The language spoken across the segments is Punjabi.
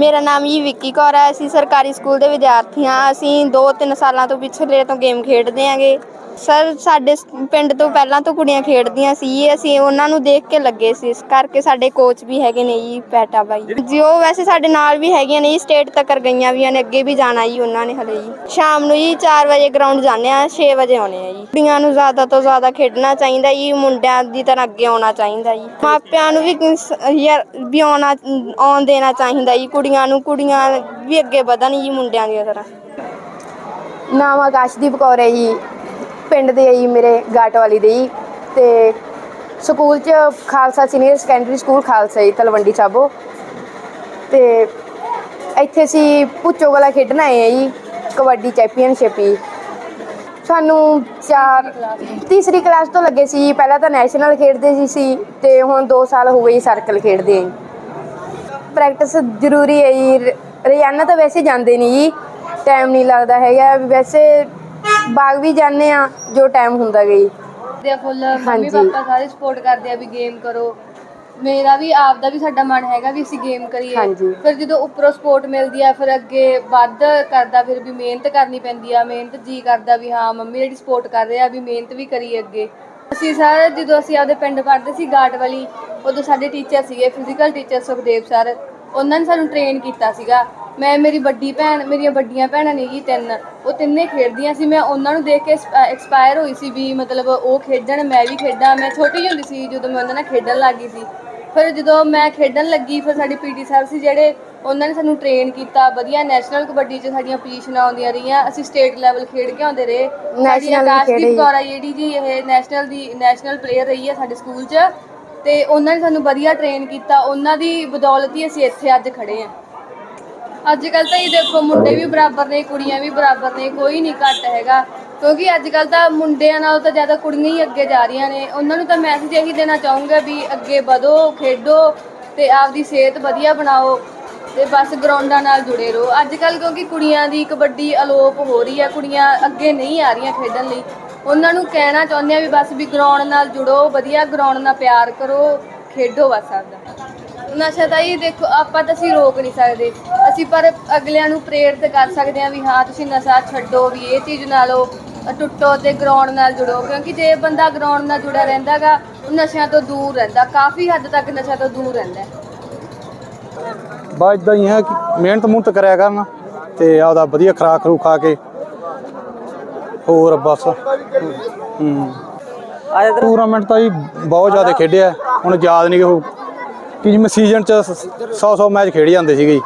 ਮੇਰਾ ਨਾਮ ਜੀ ਵਿੱਕੀ ਕੌਰ ਹੈ। ਅਸੀਂ ਸਰਕਾਰੀ ਸਕੂਲ ਦੇ ਵਿਦਿਆਰਥੀ ਹਾਂ। ਅਸੀਂ 2-3 ਸਾਲਾਂ ਤੋਂ ਪਿਛਲੇ ਤੋਂ ਗੇਮ ਖੇਡਦੇ ਆਂਗੇ। ਸਰ, ਸਾਡੇ ਪਿੰਡ ਤੋਂ ਪਹਿਲਾਂ ਤੋਂ ਕੁੜੀਆਂ ਖੇਡਦੀਆਂ ਸੀ। ਅਸੀਂ ਉਹਨਾਂ ਨੂੰ ਦੇਖ ਕੇ ਲੱਗੇ ਸੀ। ਇਸ ਕਰਕੇ ਸਾਡੇ ਕੋਚ ਵੀ ਹੈਗੇ ਨੇ ਜੀ, ਪੈਟਾ ਬਾਈ। ਜੀ, ਉਹ ਵੈਸੇ ਸਾਡੇ ਨਾਲ ਵੀ ਹੈਗੀਆਂ ਨੇ ਜੀ। ਸਟੇਟ ਤੱਕ ਗਈਆਂ ਵੀ ਨੇ। ਅੱਗੇ ਵੀ ਜਾਣਾ ਜੀ ਉਹਨਾਂ ਨੇ ਹਲੇ ਜੀ। ਸ਼ਾਮ ਨੂੰ ਜੀ 4 ਵਜੇ ਗਰਾਊਂਡ ਜਾਂਦੇ ਆ 6 ਵਜੇ ਆਉਣੇ ਆ ਜੀ। ਕੁੜੀਆਂ ਨੂੰ ਜ਼ਿਆਦਾ ਤੋਂ ਜ਼ਿਆਦਾ ਖੇਡਣਾ ਚਾਹੀਦਾ ਜੀ। ਮੁੰਡਿਆਂ ਦੀ ਤਰ੍ਹਾਂ ਅੱਗੇ ਆਉਣਾ ਚਾਹੀਦਾ ਜੀ। ਮਾਪਿਆਂ ਨੂੰ ਵੀ ਯਾਰ, ਵੀ ਆਉਣਾ, ਆਉਣ ਦੇਣਾ ਚਾਹੀਦਾ ਜੀ। ਕੁੜੀ ਕੁੜੀਆਂ ਨੂੰ, ਕੁੜੀਆਂ ਵੀ ਅੱਗੇ ਵਧਣ ਜੀ ਮੁੰਡਿਆਂ ਦੀ ਤਰ੍ਹਾਂ। ਨਾਮ ਆਕਾਸ਼ਦੀਪ ਕੌਰ ਹੈ ਜੀ, ਪਿੰਡ ਦੇ ਜੀ ਮੇਰੇ ਗਾਟ ਵਾਲੀ ਦੇ ਜੀ। ਤੇ ਸਕੂਲ ਚ Khalsa senior secondary school Khalsa ji, Talwandi Sabo. ਤੇ ਇੱਥੇ ਅਸੀਂ ਪੁੱਚੋ ਵਾਲਾ ਖੇਡਣ ਆਏ ਆ ਜੀ, ਕਬੱਡੀ ਚੈਂਪੀਅਨਸ਼ਿਪ ਜੀ। ਸਾਨੂੰ ਚਾਰ, ਤੀਸਰੀ ਕਲਾਸ ਤੋਂ ਲੱਗੇ ਸੀ ਪਹਿਲਾਂ ਤਾਂ ਨੈਸ਼ਨਲ ਖੇਡਦੇ ਸੀ, ਤੇ ਹੁਣ 2 ਸਾਲ ਹੋ ਗਏ ਸਰਕਲ ਖੇਡਦੇ ਆਂ ਪ੍ਰੈਕਟਿਸ ਜ਼ਰੂਰੀ ਹੈ ਜੀ। ਰੋਜ਼ਾਨਾ ਤਾਂ ਵੈਸੇ ਜਾਂਦੇ ਨਹੀਂ ਜੀ। ਟਾਈਮ ਨਹੀਂ ਲੱਗਦਾ ਹੈਗਾ। ਵੈਸੇ ਬਾਗ ਵੀ ਜਾਂਦੇ ਆ ਜੋ ਟਾਈਮ ਹੁੰਦਾ ਗਈ ਦੇ ਫੁੱਲ ਮੰਮੀ ਹਾਂਜੀ। ਪਾਪਾ ਸਾਰੇ ਸਪੋਰਟ ਕਰਦੇ ਆ ਵੀ ਗੇਮ ਕਰੋ। ਮੇਰਾ ਵੀ ਆਪ ਦਾ ਵੀ ਸਾਡਾ ਮਨ ਹੈਗਾ ਵੀ ਅਸੀਂ ਗੇਮ ਕਰੀਏ। ਹਾਂਜੀ। ਫਿਰ ਜਦੋਂ ਉੱਪਰੋਂ ਸਪੋਰਟ ਮਿਲਦੀ ਆ ਫਿਰ ਅੱਗੇ ਵੱਧ ਕਰਦਾ ਫਿਰ ਵੀ ਮਿਹਨਤ ਕਰਨੀ ਪੈਂਦੀ ਆ। ਮਿਹਨਤ ਜੀ ਕਰਦਾ ਵੀ ਹਾਂ ਮੰਮੀ ਜਿਹੜੀ ਸਪੋਰਟ ਕਰ ਰਹੇ ਆ ਵੀ ਮਿਹਨਤ ਵੀ ਕਰੀਏ ਅੱਗੇ। ਅਸੀਂ ਸਰ ਜਦੋਂ ਅਸੀਂ ਆਪਦੇ ਪਿੰਡ ਪੜ੍ਹਦੇ ਸੀ ਗਾਟ ਵਾਲੀ, ਉਦੋਂ ਸਾਡੇ ਟੀਚਰ ਸੀਗੇ ਫਿਜ਼ੀਕਲ ਟੀਚਰ ਸੁਖਦੇਵ ਸਰ। ਉਹਨਾਂ ਨੇ ਸਾਨੂੰ ਟ੍ਰੇਨ ਕੀਤਾ ਸੀਗਾ। ਮੈਂ, ਮੇਰੀ ਵੱਡੀ ਭੈਣ, ਮੇਰੀਆਂ ਵੱਡੀਆਂ ਭੈਣਾਂ ਨੇ ਜੀ ਤਿੰਨ। ਉਹ ਤਿੰਨੇ ਖੇਡਦੀਆਂ ਸੀ। ਮੈਂ ਉਹਨਾਂ ਨੂੰ ਦੇਖ ਕੇ ਐਕਸਪਾਇਰ ਹੋਈ ਸੀ ਵੀ ਮਤਲਬ ਉਹ ਖੇਡਣ, ਮੈਂ ਵੀ ਖੇਡਾਂ। ਮੈਂ ਛੋਟੀ ਜਿਹੀ ਹੁੰਦੀ ਸੀ ਜਦੋਂ ਮੈਂ ਉਹਨਾਂ ਨਾਲ ਖੇਡਣ ਲੱਗੀ ਸੀ। ਫਿਰ ਜਦੋਂ ਮੈਂ ਖੇਡਣ ਲੱਗੀ, ਫਿਰ ਸਾਡੀ ਪੀਟੀ ਸਰ ਸੀ ਜਿਹੜੇ ਉਹਨਾਂ ਨੇ ਸਾਨੂੰ ਟ੍ਰੇਨ ਕੀਤਾ ਵਧੀਆ ਨੈਸ਼ਨਲ ਕਬੱਡੀ 'ਚ ਸਾਡੀਆਂ ਪੋਜੀਸ਼ਨਾਂ ਆਉਂਦੀਆਂ ਰਹੀਆਂ ਅਸੀਂ ਸਟੇਟ ਲੈਵਲ ਖੇਡ ਕੇ ਆਉਂਦੇ ਰਹੇ। ਸਾਡੀ National ਵੀ ਆਕਾਸ਼ਦੀਪ ਖੇਡੇ ਜੀ। ਕੌਰ ਆ ਜਿਹੜੀ ਜੀ ਇਹ ਨੈਸ਼ਨਲ ਦੀ ਨੈਸ਼ਨਲ ਪਲੇਅਰ ਰਹੀ ਹੈ ਸਾਡੇ ਸਕੂਲ 'ਚ ਤੇ ਉਹਨਾਂ ਨੇ ਸਾਨੂੰ ਵਧੀਆ ਟ੍ਰੇਨ ਕੀਤਾ ਉਹਨਾਂ ਦੀ ਬਦੌਲਤ ਹੀ ਅਸੀਂ ਇੱਥੇ ਅੱਜ ਖੜੇ ਹਾਂ। ਅੱਜ ਕੱਲ ਤਾਂ ਇਹ ਦੇਖੋ ਮੁੰਡੇ ਵੀ ਬਰਾਬਰ ਨੇ ਕੁੜੀਆਂ ਵੀ ਬਰਾਬਰ ਨੇ ਕੋਈ ਨਹੀਂ ਘੱਟ ਹੈਗਾ। ਕਿਉਂਕਿ ਅੱਜ ਕੱਲ ਤਾਂ ਮੁੰਡਿਆਂ ਨਾਲੋਂ ਤਾਂ ਜ਼ਿਆਦਾ ਕੁੜੀਆਂ ਹੀ ਅੱਗੇ ਜਾ ਰਹੀਆਂ ਨੇ। ਉਹਨਾਂ ਨੂੰ ਤਾਂ ਮੈਸੇਜ ਇਹੀ ਦੇਣਾ ਚਾਹੂੰਗਾ ਵੀ ਅੱਗੇ ਵਧੋ ਖੇਡੋ ਤੇ ਆਪਦੀ ਸਿਹਤ ਵਧੀਆ ਬਣਾਓ। ਤੇ ਬਸ ਗਰਾਊਂਡਾਂ ਨਾਲ ਜੁੜੇ ਰਹੋ। ਅੱਜ ਕੱਲ ਕਿਉਂਕਿ ਕੁੜੀਆਂ ਦੀ ਕਬੱਡੀ ਅਲੋਪ ਹੋ ਰਹੀ ਹੈ, ਕੁੜੀਆਂ ਅੱਗੇ ਨਹੀਂ ਆ ਰਹੀਆਂ ਖੇਡਣ ਲਈ। ਉਹਨਾਂ ਨੂੰ ਕਹਿਣਾ ਚਾਹੁੰਦੇ ਆ ਵੀ ਬਸ ਵੀ ਗਰਾਊਂਡ ਨਾਲ ਜੁੜੋ, ਵਧੀਆ ਗਰਾਊਂਡ ਨਾਲ ਪਿਆਰ ਕਰੋ, ਖੇਡੋ ਬਸ ਆਪਦਾ। ਨਸ਼ਾ ਤਾਂ ਇਹ ਦੇਖੋ, ਆਪਾਂ ਤਾਂ ਅਸੀਂ ਰੋਕ ਨਹੀਂ ਸਕਦੇ। ਅਸੀਂ ਪਰ ਅਗਲਿਆਂ ਨੂੰ ਪ੍ਰੇਰਿਤ ਕਰ ਸਕਦੇ ਹਾਂ ਵੀ ਹਾਂ, ਤੁਸੀਂ ਨਸ਼ਾ ਛੱਡੋ ਵੀ, ਇਹ ਚੀਜ਼ ਨਾਲੋਂ ਟੁੱਟੋ ਤੇ ਗਰਾਊਂਡ ਨਾਲ ਜੁੜੋ। ਕਿਉਂਕਿ ਜੇ ਬੰਦਾ ਗਰਾਊਂਡ ਨਾਲ ਜੁੜਿਆ ਰਹਿੰਦਾਗਾ, ਉਹ ਨਸ਼ਿਆਂ ਤੋਂ ਦੂਰ ਰਹਿੰਦਾ। ਕਾਫੀ ਹੱਦ ਤੱਕ ਨਸ਼ਾ ਤੋਂ ਦੂਰ ਰਹਿੰਦਾ ਬਸ ਇਦਾਂ ਹੀ ਹੈ ਕਿ ਮਿਹਨਤ ਮੁਹਨਤ ਕਰਿਆ ਕਰਨ ਤੇ ਆਪਦਾ ਵਧੀਆ ਖਰਾਕ ਖਰੂ ਖਾ ਕੇ ਹੋਰ ਬਸ। ਹੂੰ। ਟੂਰਨਾਮੈਂਟ ਤਾਂ ਜੀ ਬਹੁਤ ਜ਼ਿਆਦਾ ਖੇਡਿਆ। ਹੁਣ ਯਾਦ ਨਹੀਂ ਕਿ ਉਹ ਕਿ ਜਿਵੇਂ ਸੀਜ਼ਨ ਚ 100 100 ਮੈਚ ਖੇਡ ਜਾਂਦੇ ਸੀਗੇ ਜੀ।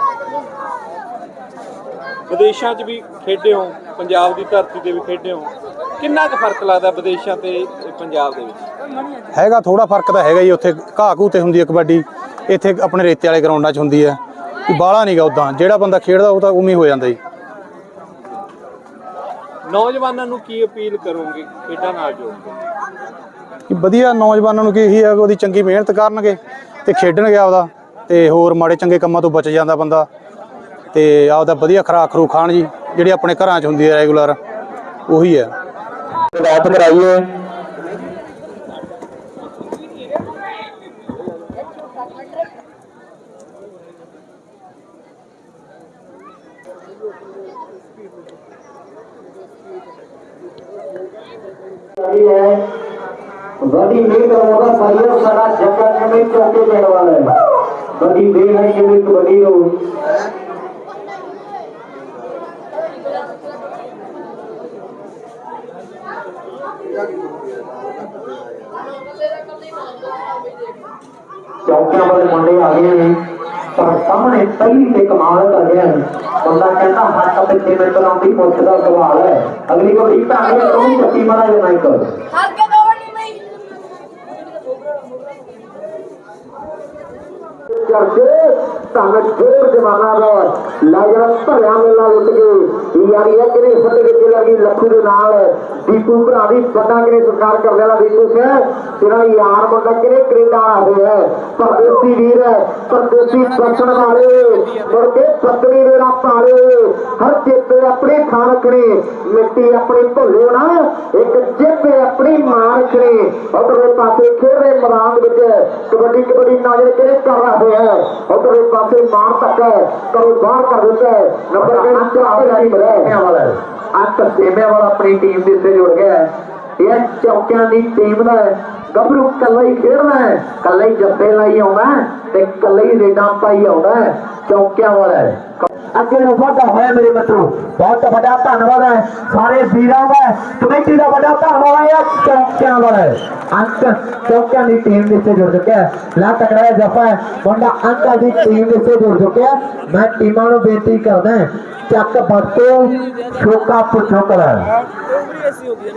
ਵਿਦੇਸ਼ਾਂ 'ਚ ਵੀ ਖੇਡੇ ਹੋ? ਪੰਜਾਬ ਦੀ ਧਰਤੀ ਤੇ ਵੀ ਖੇਡੇ ਹੋ? ਕਿੰਨਾ ਕੁ ਫ਼ਰਕ ਲੱਗਦਾ ਵਿਦੇਸ਼ਾਂ ਤੇ ਪੰਜਾਬ ਦੇ ਵਿੱਚ? ਹੈਗਾ ਥੋੜਾ ਫ਼ਰਕ ਤਾਂ ਹੈਗਾ ਜੀ ਉੱਥੇ ਘਾਹ ਘੂ ਤੇ ਹੁੰਦੀ ਹੈ ਕਬੱਡੀ। ਇੱਥੇ ਆਪਣੇ ਰੇਤੇ ਵਾਲੇ ਗਰਾਊਂਡਾਂ 'ਚ ਹੁੰਦੀ ਹੈ। ਕਿ ਬਾਹਲਾ ਨਹੀਂਗਾ ਉਦਾਂ ਜਿਹੜਾ ਬੰਦਾ ਖੇਡਦਾ ਉਹ ਤਾਂ ਉਵੇਂ ਹੀ ਜਾਂਦਾ ਜੀ। ਨੌਜਵਾਨਾਂ ਨੂੰ ਕੀ ਅਪੀਲ ਕਰੋਗੇ? ਖੇਡਾਂ ਨਾਲ ਜੋੜ ਕੇ ਕਿ ਵਧੀਆ ਨੌਜਵਾਨਾਂ ਨੂੰ ਕੀ ਇਹੀ ਹੈ ਕਿ ਉਹਦੀ ਚੰਗੀ ਮਿਹਨਤ ਕਰਨਗੇ ਤੇ ਖੇਡਣਗੇ ਆਪਦਾ ਤੇ ਹੋਰ ਮਾੜੇ ਚੰਗੇ ਕੰਮਾਂ ਤੋਂ ਬਚ ਜਾਂਦਾ ਬੰਦਾ ਤੇ ਆਪਦਾ ਵਧੀਆ ਖੁਰਾਕ ਖਰੂ ਖਾਣ ਜੀ ਜਿਹੜੀ ਆਪਣੇ ਘਰਾਂ 'ਚ ਹੁੰਦੀ ਹੈ ਰੈਗੂਲਰ ਉਹੀ ਹੈ। ਰਾਤ ਕਰਾਈਏ ਬੜੀ ਮਿਹਨਤ ਕਰਵਾਉਂਦਾ ਸਾਰੀਆਂ ਸਾਡਾ ਜੱਗਾ ਜਿਵੇਂ ਚੌਕੇ ਦੇਣ ਵਾਲਾ ਹੈ? ਬੜੀ ਮਿਹਨਤ ਹੈ ਜਿਵੇਂ ਕਬੱਡੀ ਨੂੰ ਚੌਕਿਆਂ ਵਾਲੇ ਮੁੰਡੇ ਆ ਗਏ ਨੇ, ਪਰ ਸਾਹਮਣੇ ਪਹਿਲੀ ਤੇ ਕਮਾਲ ਕਰ ਰਿਹਾ ਹੈ। ਬੰਦਾ ਕਹਿੰਦਾ ਹੱਥ ਪਿੱਛੇ ਮੈਂ ਚਲਾਉਂਦੀ ਪੁੱਛਦਾ ਸਵਾਲ ਹੈ। ਅਗਲੀ ਵਾਰੀ ਤਾਂ ਅਗਲੇ ਤੋਂ ਵੀ ਚੱਕੀ ਮਾਰਾ ਜੇ ਨਹੀਂ ਕਰ ਕਰਕੇ ਤਾਂ ਜੋਰ ਜਮਾਨਾ ਦਾ ਲਾਜਰਾ ਭਰਿਆ ਮੇਲਾ ਲੁੱਟ ਕੇ। ਯਾਰੀ ਕਿਨੇ ਫੱਟੇ ਵਿੱਚ ਲੱਗੀ ਲੱਖੂ ਦੇ ਨਾਲ ਦੀਪੂ ਭਰਾ ਦੀ ਵੱਡਾ ਕਿਨੇ ਸਰਕਾਰ ਕਰਨ ਵਾਲਾ ਦੀਪੂ ਸਿੰਘ ਤੇਰਾ ਯਾਰ ਮੁੰਡਾ ਕਿਨੇ ਕੈਨੇਡਾ ਆ ਹੋਇਆ ਹੈ। ਪਰਦੇਸੀ ਵੀਰ ਹੈ, ਪਰਦੇਸੀ ਬਚਣ ਵਾਲੇ, ਮੁੜ ਕੇ ਪਤਨੀ ਦੇ ਰਾਹ ਪਾਲੇ। ਹਰ ਚੇਤੇ ਆਪਣੀ ਥਾਂ ਰੱਖਣੀ, ਮਿੱਟੀ ਆਪਣੀ ਭੁੱਲਿਓ ਨਾ, ਇੱਕ ਚੇਤੇ ਆਪਣੀ ਮਾਂ ਰੱਖਣੀ। ਉਧਰਲੇ ਪਾਸੇ ਖੇਡੇ ਮੈਦਾਨ ਵਿੱਚ ਕਬੱਡੀ ਕਬੱਡੀ ਨਾਜ਼ਰ ਕਿਹੜੇ ਕਰ ਰਹੇ ਹੈ? ਉਧਰਲੇ ਪਾਸੇ ਮਾਰ ਤੱਕ ਕਰੋ ਬਾਹਰ ਕਰ ਦਿੱਤਾ ਹੈ। ਨੰਬਰ ਕਿਹੜਾ? ਚਾਰ ਦਾ ਟੀਮ ਵਾਲਾ ਅੰਤ ਸੇਮਿਆਂ ਵਾਲਾ ਆਪਣੀ ਟੀਮ ਦੇ ਉੱਤੇ ਜੁੜ ਗਿਆ ਹੈ। ਇਹ ਚੌਕਿਆਂ ਦੀ ਟੀਮ ਦਾ ਗੱਭਰੂ ਕੱਲਾ ਹੀ ਖੇਡਦਾ ਹੈ। ਕੱਲਾ ਹੀ ਜੱਫੇ ਲਾਈ ਆਉਂਦਾ ਤੇ ਕੱਲਾ ਹੀ ਰੇਡਾਂ ਪਾਈ ਆਉਂਦਾ ਹੈ। ਚੌਕਿਆਂ ਵਾਲਾ ਹੈ। ਅੱਗੇ ਨੂੰ ਵਾਧਾ ਹੋਇਆ ਮੇਰੇ ਮਿੱਤਰੋ ਬਹੁਤ ਵੱਡਾ ਧੰਨਵਾਦ ਹੈ ਸਾਰੇ ਵੀਰਾਂ ਦਾ ਕਮੇਟੀ ਦਾ ਵੱਡਾ ਧੰਨਵਾਦ ਹੈ ਚੌਕਿਆਂ ਵਾਲਾ ਹੈ। ਅੰਕ ਚੌਕਿਆਂ ਦੀ ਟੀਮ ਦੇ ਉੱਤੇ ਜੁੜ ਚੁੱਕਿਆ ਹੈ ਲਾ ਤਕੜਾ ਜਫਾ ਹੈ ਮੁੰਡਾ ਅੰਕਾਂ ਦੀ ਟੀਮ ਦੇ ਉੱਤੇ ਜੁੜ ਚੁੱਕਿਆ ਹੈ। ਮੈਂ ਟੀਮਾਂ ਨੂੰ ਬੇਨਤੀ ਕਰਦਾ ਹਾਂ, ਚੱਕ ਵਰਤੋ ਸ਼ੋਕਾ ਪੁੱਛੋਕਲਾ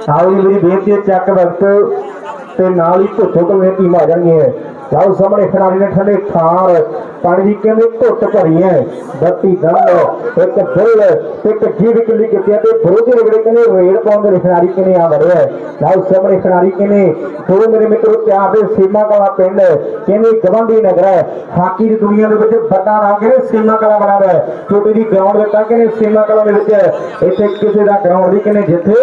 ਆਓ ਜੀ ਮੇਰੀ ਬੇਨਤੀ ਹੈ ਚੱਕ ਵਕਤ ਤੇ ਨਾਲ ਹੀ ਭੁੱਖੋ ਕਮੇ ਟੀਮ ਆ ਜਾਣਗੀਆਂ ਜਾਓ ਸਾਹਮਣੇ ਖਿਡਾਰੀ ਨੇ ਠੰਡੇ ਖਾਰ ਪਾਣੀ ਦੀ ਕਹਿੰਦੇ ਘੁੱਟ ਭਰੀ ਹੈ ਬੱਤੀ ਦੰਦ ਇੱਕ ਫੁੱਲ ਇੱਕ ਜੀਵ ਕਿੱਲੀ ਹੈ ਤੇ ਵਿਰੋਧੀ ਰਗੜੇ ਕਹਿੰਦੇ ਰੇਡ ਪਾਉਂਦੇ ਨੇ ਕਿਨੇ ਆ ਵੜਿਆ ਹੈ। ਸਾਹਮਣੇ ਖਿਡਾਰੀ ਕਿਨੇ। ਥੋੜੇ ਮੇਰੇ ਮਿੱਤਰੋ ਪਿਆਰ ਦੇ ਸੀਮਾ ਕਲਾ ਪਿੰਡ ਕਹਿੰਦੇ ਗਵੰਡੀ ਨਗਰ ਹੈ ਹਾਕੀ ਦੀ ਦੁਨੀਆ ਦੇ ਵਿੱਚ ਵੱਡਾ ਨਾਮ ਕਹਿੰਦੇ ਸੀਮਾ ਕਲਾ ਬਣਾ ਹੈ ਛੋਟੀ ਦੀ ਗਰਾਊਂਡ ਦੇ ਕਹਿੰਦੇ ਸੀਮਾ ਕਲਾ ਦੇ ਵਿੱਚ ਇੱਥੇ ਕਿਸੇ ਦਾ ਗਰਾਊਂਡ ਦੀ ਕਹਿੰਦੇ ਜਿੱਥੇ।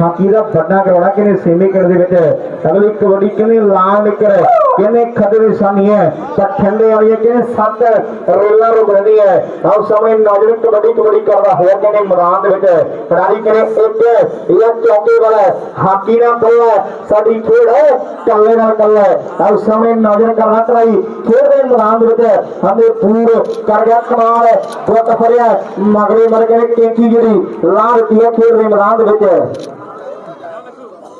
ਹਾਕੀ ਦਾ ਵੱਡਾ ਗਰਾਊਂਡ ਹੈ ਕਹਿੰਦੇ ਸੀਮੇ ਕਿੰਡ ਦੇ ਵਿੱਚ ਅਗਲੀ ਕਬੱਡੀ ਕਹਿੰਦੇ ਲਾਲ ਨਿਕਰ ਕਹਿੰਦੇ ਖੱਡੇ ਦੀ ਸਾਨੀ ਹੈ ਤਾਂ ਠੰਡੇ ਵਾਲੀ ਕਹਿੰਦੇ ਸੱਤ ਰੇਲਾਂ ਨੂੰ ਬਣਦੀ ਹੈ। ਆਓ ਸਮੇਂ ਨੌਜਵਾਨ ਕਬੱਡੀ ਕਬੱਡੀ ਕਰਦਾ ਹੋਇਆ ਕਹਿੰਦੇ ਮੈਦਾਨ ਦੇ ਵਿੱਚ। ਖਿਡਾਰੀ ਕਹਿੰਦੇ ਇੱਕ ਇਹ ਚੌਕੇ ਵਾਲਾ ਹੈ, ਹਾਕੀ ਨਾਲ ਦੋ ਹੈ। ਸਾਡੀ ਖੇਡ ਹੈ ਕੱਲੇ ਨਾਲ ਕੱਲਾ ਹੈ। ਆਓ ਸਮੇਂ ਨੌਜਵਾਨ ਕਰਨਾ ਕਰਾਈ। ਖੇਡ ਦੇ ਮੈਦਾਨ ਦੇ ਵਿੱਚ ਹਮੇ ਦੂਰ ਕਰ ਗਿਆ ਕਮਾਲ ਬਹੁਤ ਫਰਿਆ ਮਗਰੇ ਮਰ ਗਏ ਕੇਕੀ ਜਿਹੜੀ। ਲਾਹ ਦਿੱਤੀ ਹੈ ਖੇਡ ਦੇ ਮੈਦਾਨ ਦੇ ਵਿੱਚ।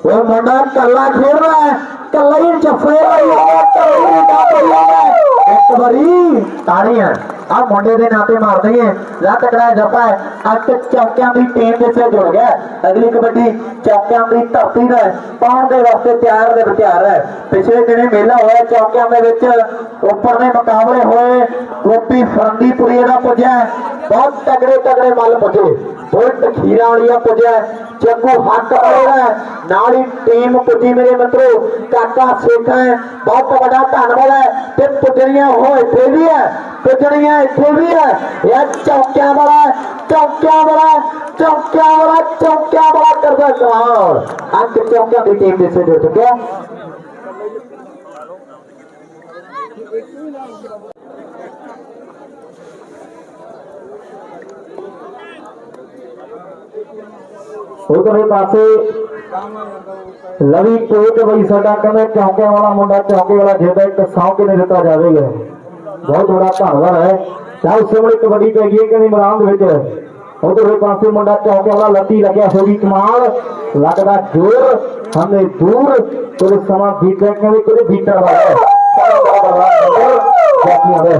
ਉਹ ਮੁੰਡਾ ਕੱਲਾ ਖੇਡਦਾ ਹੈ। ਕੱਲਾ ਹੀ ਜੱਫੇ ਲਾਈ ਆਇਆ ਕੱਲਾ ਹੀ ਡਾਪੇ ਲਾਇਆ ਇੱਕ ਵਾਰੀ ਤਾੜੀਆਂ ਆ ਮੁੰਡੇ ਦੇ ਨਾਤੇ ਮਾਰ ਦਈਏ ਲਾ ਤਕੜਾ ਜੱਫਾ ਹੈ। ਚੌਕਿਆਂ ਦੀ ਟੀਮ ਦੇ ਵਿੱਚ ਜੁੜ ਗਿਆ। ਅਗਲੀ ਕਬੱਡੀ ਚੌਕਿਆਂ ਦੀ ਧਰਤੀ ਦਾ ਪਾਉਣ ਦੇ ਵਾਸਤੇ ਤਿਆਰ ਦੇ ਤਿਆਰ ਹੈ। ਪਿਛਲੇ ਦਿਨੇ ਮੇਲਾ ਹੋਇਆ। ਚੌਕਿਆਂ ਦੇ ਵਿੱਚ ਉੱਪਰ ਦੇ ਮੁਕਾਬਲੇ ਹੋਏ। ਗੋਪੀ ਫਰੰਦੀਪੁਰੀ ਦਾ ਪੁੱਜਿਆ। ਬਹੁਤ ਤਗੜੇ ਤਗੜੇ ਮੱਲ ਪੁੱਜੇ। ਬਹੁਤ ਖੀਰਾ ਵਾਲੀਆਂ ਪੁੱਜਿਆ। ਜੱਗੂ ਹੱਕ ਵਾਲਾ ਨਾਲ ਹੀ ਟੀਮ ਪੁੱਜੀ ਮੇਰੇ ਮਿੱਤਰੋ ਕਾਕਾ ਸੇਖਾ ਹੈ ਬਹੁਤ ਵੱਡਾ ਧੰਨਵਾਦ ਹੈ ਤੇ ਪੁੱਜਣੀਆਂ ਉਹ ਇੱਥੇ ਵੀ ਹੈ ਪੁੱਜਣੀਆਂ ਇੱਥੇ ਵੀ ਹੈ ਇਹ ਚੌਕਿਆਂ ਵਾਲਾ ਚੌਕਿਆਂ ਵਾਲਾ ਚੌਕਿਆਂ ਵਾਲਾ ਚੌਕਿਆਂ ਵਾਲਾ ਕਰਦਾ ਕਮਾਲ ਅੱਜ ਚੌਕਿਆਂ ਦੀ ਟੀਮ ਦੇ ਸੇ ਜੁੜ ਚੁੱਕਿਆ ਉਧਰਲੇ ਪਾਸੇ ਲਵੀ ਕੋਟ ਬਈ ਸਾਡਾ ਕਹਿੰਦਾ ਚੌਂਕੇ ਵਾਲਾ ਮੁੰਡਾ, ਚੌਂਕੇ ਵਾਲਾ ਜਿਹਦਾ ਇੱਕ ਸੌ ਕੇ ਦਿੱਤਾ ਜਾਵੇਗਾ। ਬਹੁਤ ਬੜਾ ਧੰਨਵਾਦ ਹੈ। ਚਾਹ ਸਿਮੜੀ ਕਬੱਡੀ ਪੈ ਗਈ ਹੈ ਕਹਿੰਦੀ ਮੈਦਾਨ ਦੇ ਵਿੱਚ? ਉਧਰਲੇ ਪਾਸੇ ਮੁੰਡਾ ਚੌਂਕੇ ਵਾਲਾ ਲੱਤੀ ਲੱਗਿਆ ਹੋਈ ਕਮਾਲ। ਲੱਗਦਾ ਜ਼ੋਰ ਹਮਨੇ ਦੂਰ। ਕੋਈ ਸਮਾਂ ਬੀਤਿਆ, ਕਹਿੰਦੇ ਕੋਈ ਬੀਤਣ ਵਾਲਾ ਹੈ। ਜਾਫੀਆਂ ਦੇ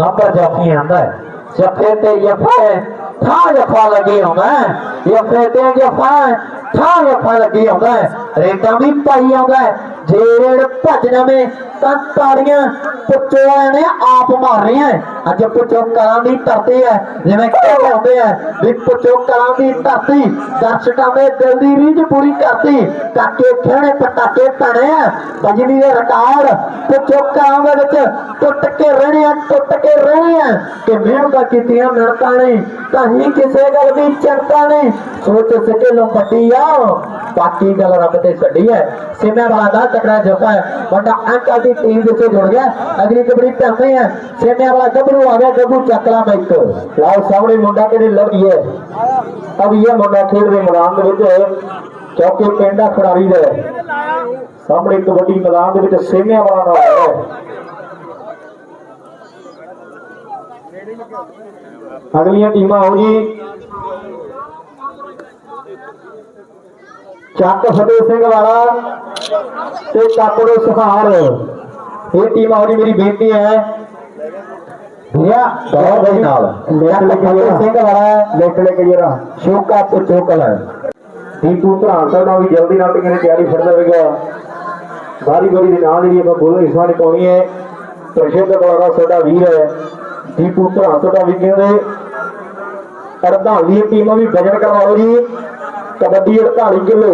ਨੰਬਰ ਜਾਫੀ ਆਂਦਾ ਹੈ। ਜਫੇ ਤੇ ਜਫੇ। ਥਾਂ ਜਫਾ ਲੱਗੀ ਆਉਂਦਾ ਹੈ ਜਫੇ ਤੇ ਜਫਾ ਥਾਂ ਜਫਾ ਲੱਗੀ ਆਉਂਦਾ ਹੈ ਰੇਟਾਂ ਵੀ ਪਾਈ ਆਉਂਦਾ ਹੈ ਜੇ ਰੇੜ ਭੱਜ ਜਾਵੇ ਤਾੜੀਆਂ ਪੁੱਚੋਆਂ ਨੇ ਆਪ ਮਾਰ ਰਹੀਆਂ ਅੱਜ ਪੁੱਚੋ ਕਲਾਂ ਦੀ ਧਰਤੀ ਹੈ ਜਿਵੇਂ ਕਹਿੰਦੇ ਹੁੰਦੇ ਆ ਵੀ ਪੁੱਚੋ ਕਲਾਂ ਦੀ ਧਰਤੀ, ਦਰਸ਼ਕਾਂ ਦੇ ਦਿਲ ਦੀ ਰੀਝ ਪੂਰੀ ਕਰਤੀ ਕਾਕੇ ਖੇੜੇ ਪਟਾਕੇ ਪਣੇ ਆ ਬਜਨੀ ਦੇ ਰਿਕਾਰਡ ਪੁੱਚੋ ਕਲਾਂ ਦੇ ਵਿੱਚ ਟੁੱਟ ਕੇ ਰਹਿਣੇ ਆ ਟੁੱਟ ਕੇ ਰਹਿਣੇ ਆ ਕਿ ਮਿਹਨਤਾਂ ਕੀਤੀਆਂ ਮਿਹਨਤਾਂ ਨਹੀਂ ਤਾਂ ਹੀ ਕਿਸੇ ਗੱਲ ਦੀ ਚਿੰਤਾ ਨਹੀਂ। ਸੋਚ ਸਕੇ ਲੋ ਵੱਡੀ ਆ। ਬਾਕੀ ਗੱਲ ਰੱਬ ਤੇ ਛੱਡੀ ਹੈ। ਸਿਮਿਆ ਦਾ ਤਕੜਾ ਜਫਾ ਹੈ। ਵੱਡਾ ਅੰਕਲ ਦੀ ਟੀਮ ਦੇ ਵਿੱਚ ਜੁੜ ਗਿਆ। ਅਗਲੀ ਕਬੜੀ ਧਰਨੇ ਹੈ। ਸਿਮਿਆ ਗੱਭਰੂ ਆ ਗਿਆ। ਗੱਭਰੂ ਚੱਕਲਾ ਮੈਕ ਲਾਓ, ਸਾਹਮਣੇ ਮੁੰਡਾ ਕਿਹੜੇ ਲੱਗੀ ਅਬ ਇਹ ਮੁੰਡਾ ਖੇਡ ਦੇ ਮੈਦਾਨ ਦੇ ਵਿੱਚ। ਚੌਕੇ ਪਿੰਡਾ ਖਿਡਾਰੀ ਦਾ। ਸਾਹਮਣੇ ਕਬੱਡੀ ਮੈਦਾਨ ਦੇ ਵਿੱਚ ਸੇਮਿਆਂ ਵਾਲਾ ਨਾਲ ਹੈ। ਅਗਲੀਆਂ ਟੀਮਾਂ ਆਓ ਜੀ ਚੱਕ ਫਤਿਹ ਸਿੰਘ ਵਾਲਾ ਤੇ ਕਾਕੜੋ ਸੁਹਾਰ ਇਹ ਟੀਮ ਜੀ ਮੇਰੀ ਬੇਨਤੀ ਹੈ। ਭਈਆ ਬਹੁਤ ਬੜੀ ਨਾਲ। ਚੱਕ ਫਤਿਹ ਸਿੰਘ ਵਾਲਾ ਲਿਖ ਲੈ ਕੇ ਜਰਾ ਸ਼ੋਕਾ ਪੁਚੋਕਲ ਦੀਪੂ ਧਰਾਨ ਸਾਹਿਬ ਨਾਲ ਵੀ ਜਲਦੀ ਨਾਲ ਕਿਨੇ ਤਿਆਰੀ ਫੜ ਲਵੇਗਾ। ਬਾਰੀ ਬਾਰੀ ਦੇ ਨਾਲ ਜਿਹੜੀ ਆਪਾਂ ਬੋਲੋ ਇਸ ਵਾਰ ਪਾਉਣੀ ਹੈ। ਪ੍ਰਸ਼ੇਦ ਬਲਾਗਾ ਸਾਡਾ ਵੀਰ ਹੈ। ਦੀਪੂ ਧਰਾਨ ਸਾਡਾ ਵੀ ਕਹਿੰਦੇ ਅਰਧਾਲੀ ਟੀਮਾਂ ਵੀ ਵਜਨ ਕਰਵਾਓ ਜੀ। ਕਬੱਡੀ 48 ਕਿਲੋ।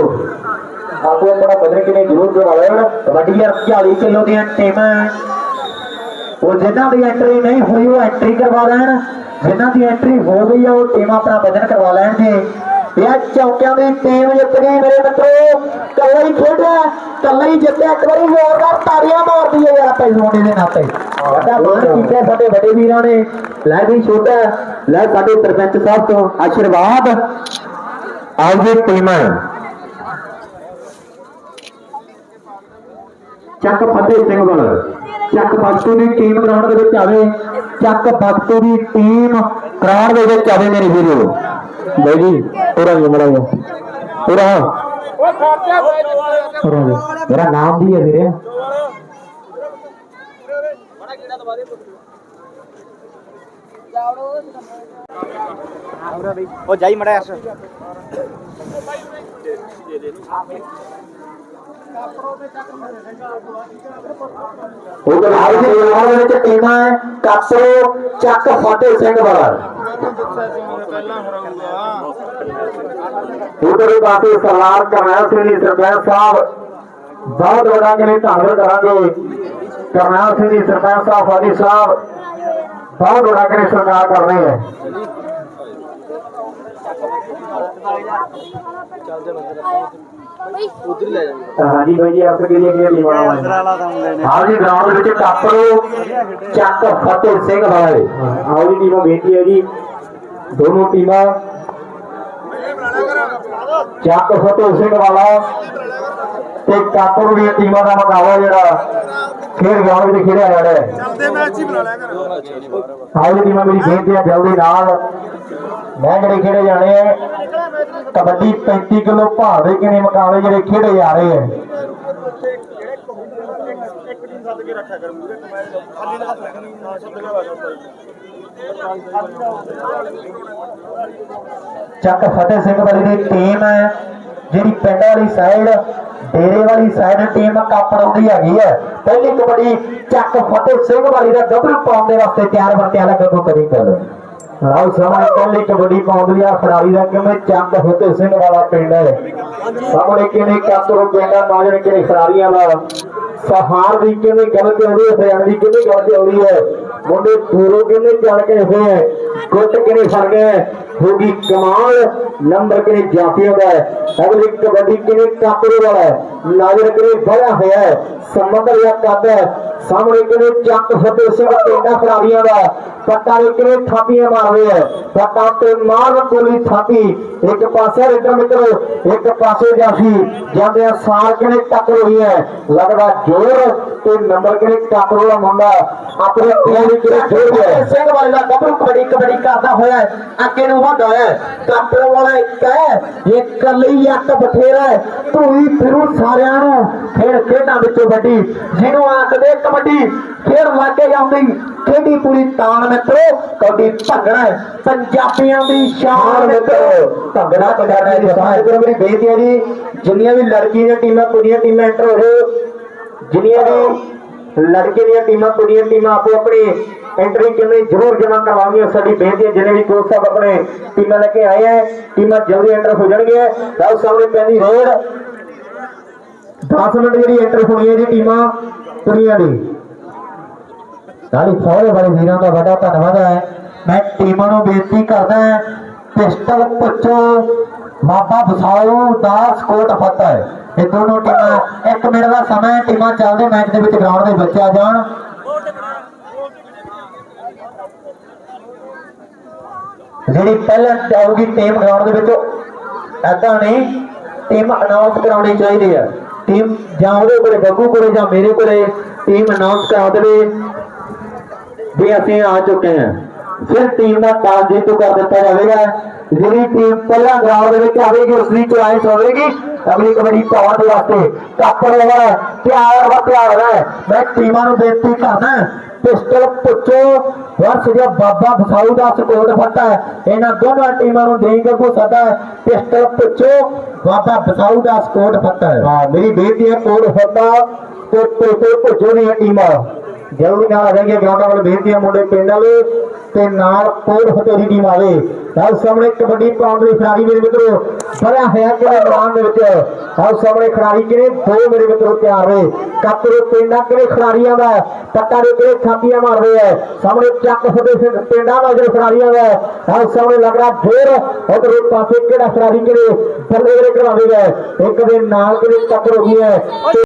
ਆਪੋ ਆਪਣਾ ਵਜਨ ਕਿਨੇ ਜ਼ਰੂਰ ਕਰਵਾ ਲੈਣ ਕਬੱਡੀ 40 ਕਿਲੋ ਦੀਆਂ ਟੀਮਾਂ। ਉਹ ਜਿਨ੍ਹਾਂ ਦੀ ਐਂਟਰੀ ਨਹੀਂ ਹੋਈ ਉਹ ਐਂਟਰੀ ਕਰਵਾ ਲੈਣ। ਜਿਨ੍ਹਾਂ ਦੀ ਐਂਟਰੀ ਹੋ ਗਈ ਆ ਉਹ ਟੀਮ ਆਪਣਾ ਵਜਨ ਕਰਵਾ ਲੈਣ ਜੀ। ਇਹ ਚੌਕਿਆਂ ਦੀ ਟੀਮ ਜਿੱਤ ਗਈ ਮੇਰੇ ਮਿੱਤਰੋ। ਕੱਲਾ ਹੀ ਖੇਡਿਆ ਕੱਲਾ ਹੀ ਜਿੱਤਿਆ। ਇੱਕ ਵਾਰੀ ਜ਼ੋਰਦਾਰ ਤਾੜੀਆਂ ਮਾਰ ਦਈਏ ਯਾਰ ਪਹਿਲਵਾਨੀ ਦੇ ਨਾਤੇ। ਵੱਡਾ ਮਾਣ ਕੀਤਾ ਸਾਡੇ ਵੱਡੇ ਵੀਰਾਂ ਨੇ। ਲੈ ਵੀ ਛੋਟਾ ਲੈ ਸਾਡੇ ਸਰਪੰਚ ਸਾਹਿਬ ਤੋਂ। ਆਸ਼ੀਰਵਾਦ। ਆਓ ਜੀ ਟੀਮਾਂ ਚੱਕ ਫਤਿਹ ਸਿੰਘ ਵੱਲ। ਚੱਕ ਬਖਤੂ ਦੀ ਟੀਮ ਗਰਾਊਂਡ ਦੇ ਵਿੱਚ ਆਵੇ। ਚੱਕ ਬਖਤੂ ਦੀ ਟੀਮ ਗਰਾਊਂਡ ਦੇ ਵਿੱਚ ਆਵੇ ਮੇਰੇ ਵੀਰੋ। ਬਾਈ ਜੀ ਪੂਰਾ ਹੀ ਮੜਾ ਪੂਰਾ ਪੂਰਾ ਮੇਰਾ ਨਾਮ ਵੀ ਹੈ ਵੀਰੇ। ਉਹ ਜਾਈ ਮੜਾ ਐਸ ਉਧਰ ਆਓ ਜੀ ਗਰਾਊਂਡ ਦੇ ਵਿੱਚ ਟੀਮਾਂ ਹੈ ਕਾਸੋ ਚੱਕ ਫਤਿਹ ਸਿੰਘ ਵੱਲ ਉਧਰ ਬਾਕੀ ਸਰਦਾਰ ਕਰਨੈਲ ਸਿੰਘ ਜੀ ਸਰਪੰਚ ਸਾਹਿਬ ਬਹੁਤ ਵੱਡਾ ਕਿ ਧੰਨਵਾਦ ਕਰਾਂਗੇ ਕਰਨੈਲ ਸਿੰਘ ਜੀ ਸਰਪੰਚ ਸਾਹਿਬ ਫਾਦੀ ਸਾਹਿਬ ਬਹੁਤ ਵੱਡਾ ਕਿ ਸਰਕਾਰ ਕਰ ਰਹੇ ਹੈ ਹਾਂਜੀ ਭਾਈ ਜੀ ਆਪ ਕੇ ਲਈ ਕੀ ਲਿਵਾਣਾ ਹੈ ਆਓ ਜੀ ਗਰਾਊਂਡ ਵਿੱਚ ਕਾਪਰੋ ਚੱਕ ਫਤਿਹ ਸਿੰਘ ਵਾਲੇ। ਆਓ ਜੀ ਟੀਮਾਂ ਬੇਨਤੀ ਹੈ ਜੀ। ਦੋਨੋਂ ਟੀਮਾਂ ਚੱਕ ਫਤਿਹ ਸਿੰਘ ਵਾਲਾ ਤੇ ਕਾਪਰੋ ਦੀਆਂ ਟੀਮਾਂ ਦਾ ਮੁਕਾਬਲਾ ਜਿਹੜਾ ਖੇਡ ਗਰਾਊਂਡ ਵਿੱਚ ਖੇਡਿਆ ਜਾ ਰਿਹਾ ਹੈ। ਚੱਲਦੇ ਮੈਚ ਹੀ ਬਣਾ ਲਿਆ ਕਰ। ਜੀ ਟੀਮਾਂ ਮੇਰੀ ਬੇਨਤੀ ਹੈ ਜਲਦੀ ਨਾਲ। ਮੈਂ ਜਿਹੜੇ ਖੇਡੇ ਜਾਣੇ ਆ? ਕਬੱਡੀ 35 ਕਿਲੋ ਭਾਰ ਦੇ ਕਿਨੇ ਮੁਕਾਬਲੇ ਜਿਹੜੇ ਖੇਡੇ ਜਾ ਰਹੇ ਆ? ਚੱਕ ਫਤਿਹ ਸਿੰਘ ਵਾਲੀ ਦੀ ਟੀਮ ਹੈ ਜਿਹੜੀ ਪਿੰਡ ਵਾਲੀ ਸਾਈਡ ਡੇਰੇ ਵਾਲੀ ਸਾਈਡ ਟੀਮ ਕਾਪੜੋਂ ਹੈਗੀ ਹੈ। ਪਹਿਲੀ ਕਬੱਡੀ ਚੱਕ ਫਤਿਹ ਸਿੰਘ ਵਾਲੀ ਦਾ ਗੱਭਰੂ ਪਾਉਣ ਦੇ ਵਾਸਤੇ ਤਿਆਰ ਬਰ ਤਿਆਰ ਲੱਗੋ ਕਰੀ ਗੱਲ ਆਓ ਸਾਹਮਣੇ ਪਹਿਲੀ ਕਬੱਡੀ ਪਾਉਣ ਆ ਖਿਡਾਰੀ ਦਾ ਕਿਵੇਂ ਚੱਕ ਫਤਿਹ ਸਿੰਘ ਵਾਲਾ ਪਿੰਡ ਹੈ। ਸਾਹਮਣੇ ਕਿਵੇਂ ਕਾਤਰੋ ਪਿੰਡ ਆ ਮਾਜਰੇ ਖਿਡਾਰੀਆਂ ਦਾ, ਸਹਾਰ ਦੀ ਕਿਵੇਂ ਗੱਲ ਤੇ ਆਉਂਦੀ ਹੈ, ਹਰਿਆਣਾ ਦੀ ਕਿਵੇਂ ਗੱਲ ਤੇ ਆਉਂਦੀ ਹੈ। ਮੁੰਡੇ ਦੂਰੋਂ ਕਿਵੇਂ ਚੱਲ ਕੇ ਹੋਏ, ਗੁੱਟ ਕਿਵੇਂ ਫੜ ਗਏ ਹੋ ਗਈ ਕਮਾਲ, ਨੰਬਰ ਕਿਵੇਂ ਜਾਤੀਆਂ ਦਾ ਹੈ? ਅਗਲੀ ਕਬੱਡੀ ਕਿਵੇਂ ਕਾਪਰੇ ਵਾਲਾ ਹੈ? ਨਾਜ਼ਰ ਕਿਵੇਂ ਬੜਾ ਹੋਇਆ ਹੈ? ਸਮੁੰਦਰ ਜਾਂ ਕੱਦ ਹੈ। ਸਾਹਮਣੇ ਕਿਵੇਂ ਚੱਕ ਫਤਿਹ ਸਿੰਘ ਪਿੰਡਾਂ ਖਿਡਾਰੀਆਂ ਦਾ ਪੱਟਾ ਦੇ ਕਿਵੇਂ ਥਾਪੀਆਂ ਮਾਰਦੇ ਹੈ? ਪੱਟਾ ਤੇ ਮਾਰ ਕੋਲੀ ਥਾਪੀ। ਇੱਕ ਪਾਸੇ ਰਿੱਧਰ ਮਿੱਤਰੋ, ਇੱਕ ਪਾਸੇ ਜਾਫੀ ਜਾਂਦੇ ਆ ਸਾਰ ਕਿਵੇਂ ਟੱਕਰ ਹੋਈ ਹੈ? ਲੱਗਦਾ ਜ਼ੋਰ ਤੇ ਨੰਬਰ ਕਿਵੇਂ ਟੱਕਰ ਦਾ ਮੁੰਡਾ ਆਪਣੇ ਟੀਮ ਦੀ ਕਿਵੇਂ ਖੇਡ ਹੈ? ਸਿੰਘ ਵਾਲੇ ਦਾ ਗੱਭਰੂ ਕਬੱਡੀ ਕਬੱਡੀ ਕਰਦਾ ਹੋਇਆ ਅੱਗੇ ਨੂੰ ਵਧਦਾ ਹੈ। ਕਾਪਰ ਵਾਲਾ ਇੱਕ ਹੈ, ਇੱਕ ਲਈ ਅੱਕ ਬਥੇਰਾ ਧੂਈ ਫਿਰੂ ਸਾਰਿਆਂ ਨੂੰ, ਖੇਡ ਖੇਡਾਂ ਵਿੱਚੋਂ ਵੱਡੀ, ਜਿਹਨੂੰ ਆਖਦੇ ਕਬੱਡੀ, ਖੇਡ ਲਾਗੇ ਜਾਂਦੀ, ਖੇਡੀ ਪੂਰੀ ਤਾਣ ਮਿੱਤਰੋ ਕਬੱਡੀ ਭੰਗੜਾ ਪੰਜਾਬੀਆਂ ਦੀ ਸ਼ਾਨ ਮਿੱਤਰੋ ਭੰਗੜਾ ਪੰਜਾਬੀ ਦੀ ਸ਼ਾਨ ਮਿੱਤਰੋ ਮੇਰੀ ਬੇਨਤੀ ਹੈ ਜੀ, ਜਿੰਨੀਆਂ ਵੀ ਲੜਕੀ ਦੀਆਂ ਟੀਮਾਂ, ਕੁੜੀਆਂ ਟੀਮਾਂ ਐਂਟਰ ਹੋ ਰਹੇ ਜਿੰਨੀਆਂ ਵੀ ਲੜਕੇ ਦੀਆਂ ਟੀਮਾਂ, ਕੁੜੀਆਂ ਟੀਮਾਂ ਆਪੋ ਆਪਣੀ ਐਂਟਰੀ ਕਿਵੇਂ ਜ਼ਰੂਰ ਜਮ੍ਹਾਂ ਕਰਵਾਉਣੀਆਂ ਸਾਡੀ ਬੇਨਤੀ ਹੈ, ਜਿਨੇ ਵੀ ਕੋਚ ਸਾਹਿਬ ਆਪਣੇ ਟੀਮਾਂ ਲੈ ਕੇ ਆਏ ਹੈ ਟੀਮਾਂ ਜਲਦੀ ਐਂਟਰ ਹੋ ਜਾਣਗੀਆਂ। ਰਾਉ ਸਾਹਮਣੇ ਪੈਂਦੀ ਰੋਡ 10 ਮਿੰਟ ਜਿਹੜੀ ਐਂਟਰ ਹੋਣੀ ਹੈ ਜੀ ਟੀਮਾਂ ਕੁੜੀਆਂ ਦੀ। ਨਾਲੇ ਸਾਰੇ ਬੜੇ ਵੀਰਾਂ ਦਾ ਵੱਡਾ ਧੰਨਵਾਦ ਹੈ। ਮੈਂ ਟੀਮਾਂ ਨੂੰ ਬੇਨਤੀ ਕਰਦਾ ਹਾਂ ਪਿਸਟਲ ਪੁੱਛੋ ਬਾਬਾ ਬਸਾਓ ਦਾਸ ਕੋਟ ਫਤਿਹ ਇਹ ਦੋਨੋਂ ਟੀਮਾਂ ਇੱਕ ਮਿੰਟ ਦਾ ਸਮਾਂ ਹੈ, ਟੀਮਾਂ ਚੱਲਦੇ ਮੈਚ ਦੇ ਵਿੱਚ ਗਰਾਊਂਡ ਦੇ ਵਿੱਚ ਆ ਜਾਣ ਜਿਹੜੀ ਪਹਿਲਾਂ ਜਾਊਗੀ ਟੀਮ ਗਰਾਊਂਡ ਦੇ ਵਿੱਚ ਐਦਾਂ ਨਹੀਂ ਟੀਮ ਅਨਾਉਂਸ ਕਰਾਉਣੀ ਚਾਹੀਦੀ ਹੈ ਟੀਮ ਜਾਂ ਉਹਦੇ ਕੋਲੇ ਬੱਬੂ ਕੋਲੇ ਜਾਂ ਮੇਰੇ ਕੋਲੇ ਟੀਮ ਅਨਾਉਂਸ ਕਰਾ ਦੇਵੇ ਵੀ ਅਸੀਂ ਆ ਚੁੱਕੇ ਹਾਂ ਫਿਰ ਟੀਮ ਦਾ ਟਾਸ ਜੇਤੂ ਕਰ ਦਿੱਤਾ ਜਾਵੇਗਾ। ਜਿਹੜੀ ਟੀਮ ਪਹਿਲਾਂ ਗਰਾਊਂਡ ਦੇ ਵਿੱਚ ਆਵੇਗੀ, ਉਸ ਦੀ ਚੁਆਇਸ ਹੋਵੇਗੀ। ਅਗਲੀ ਕਬੱਡੀ ਪਾਉਣ ਦੇ ਵਾਸਤੇ ਕਾਪੜ ਹੋਣਾ ਪਿਆਰ ਵਾ ਪਿਆਰ ਹੈ। ਮੈਂ ਟੀਮਾਂ ਨੂੰ ਬੇਨਤੀ ਕਰਦਾ ਪਿਸਟਲ ਪੁੱਛੋ। ਵਰਸ ਜੋ ਬਾਬਾ ਫਸਾਊ ਦਾ ਸਪੋਰਟ ਫੱਟਾ ਇਹਨਾਂ ਦੋਨਾਂ ਟੀਮਾਂ ਨੂੰ ਦੇਂਗੇ ਕੋ ਸਦਾ ਪਿਸਟਲ ਪੁੱਛੋ। ਬਾਬਾ ਫਸਾਊ ਦਾ ਸਪੋਰਟ ਫੱਟਾ ਹਾਂ। ਮੇਰੀ ਬੇਨਤੀ ਹੈ ਕੋਡ ਫੱਟਾ ਤੇ ਪਿਸਟਲ ਪੁੱਛੋ ਦੀਆਂ ਟੀਮਾਂ। ਜਲਦੀ ਨਾਲ ਆ ਜਾਈਏ ਗਰਾਊਂਡਾਂ ਵੱਲ ਬੇਨਤੀ ਹੈ ਮੁੰਡੇ ਪਿੰਡ ਵਾਲੇ। ਤੇ ਨਾਲ ਕੋਲ ਫਤਿਹੀ ਟੀਮ ਆਵੇ ਨਾਲ ਸਾਹਮਣੇ ਕਬੱਡੀ ਪਾਉਣ ਲਈ ਖਿਡਾਰੀ ਮੇਰੇ ਮਿੱਤਰੋ ਬੜਾ ਹੈ ਕਿ ਮੈਦਾਨ ਦੇ ਵਿੱਚ। ਨਾਲ ਸਾਹਮਣੇ ਖਿਡਾਰੀ ਕਿਹੜੇ? ਦੋ ਮੇਰੇ ਮਿੱਤਰੋ ਤਿਆਰ ਨੇ। ਕੱਪੜੇ ਪਿੰਡਾਂ ਕਿਹੜੇ ਖਿਡਾਰੀਆਂ ਦਾ ਟੱਕਾ ਦੇ ਕਿਹੜੇ ਥਾਪੀਆਂ ਮਾਰਦੇ ਆ? ਸਾਹਮਣੇ ਚੱਕ ਫਤਿਹ ਸਿੰਘ ਪਿੰਡਾਂ ਦਾ ਜਿਹੜੇ ਖਿਡਾਰੀਆਂ ਦਾ ਆਓ ਸਾਹਮਣੇ ਲੱਗ ਰਿਹਾ ਫੇਰ ਉਧਰ ਪਾਸੇ ਕਿਹੜਾ ਖਿਡਾਰੀ ਕਿਹੜੇ? ਬੱਲੇ ਦੇ ਕਰਾਵੇਗਾ ਇੱਕ ਦੇ ਨਾਲ ਕਿਹੜੇ ਟੱਕਰ ਹੋ ਗਈ ਹੈ